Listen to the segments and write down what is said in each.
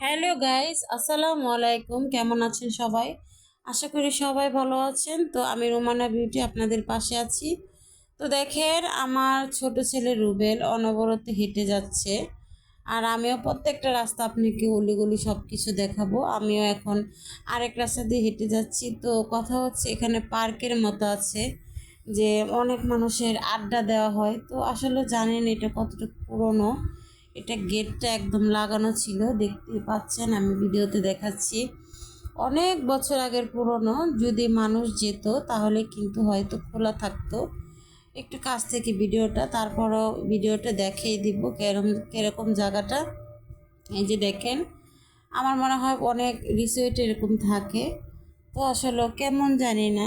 Hello guys, আসসালামু আলাইকুম। কেমন আছেন সবাই? আশা করি সবাই ভালো আছেন। তো আমি রোমানা বিউটি আপনাদের পাশে আছি। তো দেখেন, আমার ছোট ছেলে রুবেল অনবরত হেঁটে যাচ্ছে। আর আমিও প্রত্যেকটা রাস্তা আপনাকে অলিগলি সব কিছু দেখাবো। আমিও এখন আরেক রাস্তা দিয়ে হেঁটে যাচ্ছি। তো কথা হচ্ছে, এখানে পার্কের মতো আছে, যে অনেক মানুষের আড্ডা দেওয়া হয়। তো আসলে জানেন এটা কতটুকু পুরনো। এটা গেটটা একদম লাগানো ছিল, দেখতে পাচ্ছেন, আমি ভিডিওতে দেখাচ্ছি। অনেক বছর আগের পুরনো, যদি মানুষ যেত তাহলে কিন্তু হয়তো খোলা থাকতো। একটু কাছ থেকে ভিডিওটা, তারপরও ভিডিওটা দেখিয়ে দিব কেরম, কীরকম জায়গাটা। এই যে দেখেন, আমার মনে হয় অনেক রিসোর্ট এরকম থাকে। তো আসলে কেমন জানি না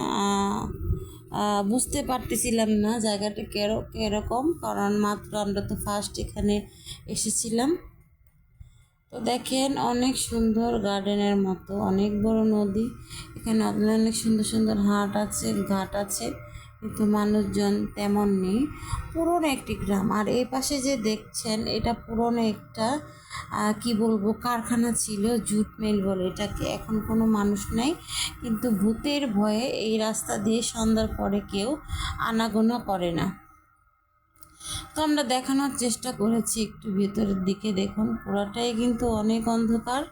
বুঝতে পারতেছিলাম না জায়গাটা কেরো, কীরকম, কারণ মাত্র আমরা তো ফার্স্ট এখানে এসেছিলাম। তো দেখেন, অনেক সুন্দর গার্ডেনের মতো, অনেক বড় নদী। এখানে অনেক অনেক সুন্দর সুন্দর হাট আছে, ঘাট আছে। কিন্তু মানুষজন তেমন নেই পুরনো একটি গ্রাম। আর এই পাশে যে দেখছেন, এটা পুরনো একটা কি বলব, কারখানা ছিল, জুট মিল বলে এটাকে। এখন কোনো মানুষ নেই। কিন্তু ভূতের ভয়ে এই রাস্তা দিয়ে সন্ধ্যার পরে কেউ আনাগোনা করে না। তো আমরা দেখানোর চেষ্টা করেছি একটু ভেতরের দিকে দেখুন। পুরাটাই কিন্তু অনেক অন্ধকার।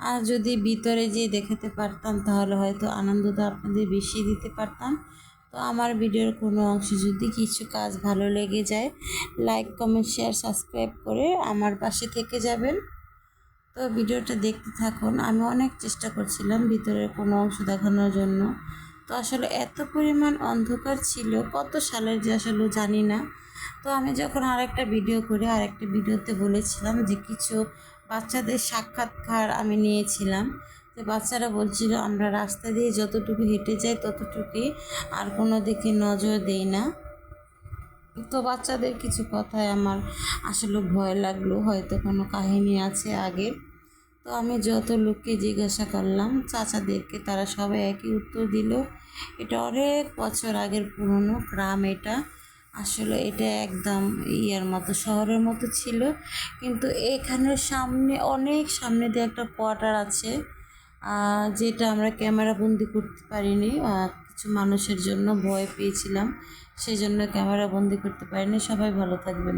আর যদি ভিতরে যেয়ে দেখাতে পারতাম, তাহলে হয়তো আনন্দটা আপনাদের বেশি দিতে পারতাম। তো আমার ভিডিওর কোনো অংশে যদি কিছু কাজ ভালো লেগে যায় লাইক কমেন্ট শেয়ার সাবস্ক্রাইব করে আমার পাশে থেকে যাবেন। তো ভিডিওটা দেখতে থাকুন। আমি অনেক চেষ্টা করছিলাম ভিতরের কোনো অংশ দেখানোর জন্য। তো আসলে এত পরিমাণ অন্ধকার ছিল, কত সালের যে আসলে জানি না। তো আমি যখন আরেকটা ভিডিও করে আরেকটা ভিডিওতে বলেছিলাম যে কিছু বাচ্চাদের সাক্ষাৎকার আমি নিয়েছিলাম। তো বাচ্চারা বলছিল, আমরা রাস্তা দিয়ে যতটুকু হেঁটে যাই, ততটুকুই আর কোনো দিকে নজর দেই না। তো বাচ্চাদের কিছু কথায় আমার আসলে ভয় লাগল, হয়তো কোনো কাহিনী আছে আগের তো আমি যত লোককে জিজ্ঞাসা করলাম, চাচাদেরকে, তারা সবাই একই উত্তর দিল, এটা অনেক বছর আগের পুরনো গ্রাম এটা। আসলে এটা একদম ইয়ার মতো শহরের মতো ছিল। কিন্তু এখানের সামনে, অনেক সামনে দিয়ে একটা কোয়ার্টার আছে। যেটা আমরা ক্যামেরা বন্দি করতে পারিনি কিছু মানুষের জন্য ভয় পেয়েছিলাম সেই জন্য ক্যামেরা বন্দি করতে পারিনি। সবাই ভালো থাকবেন।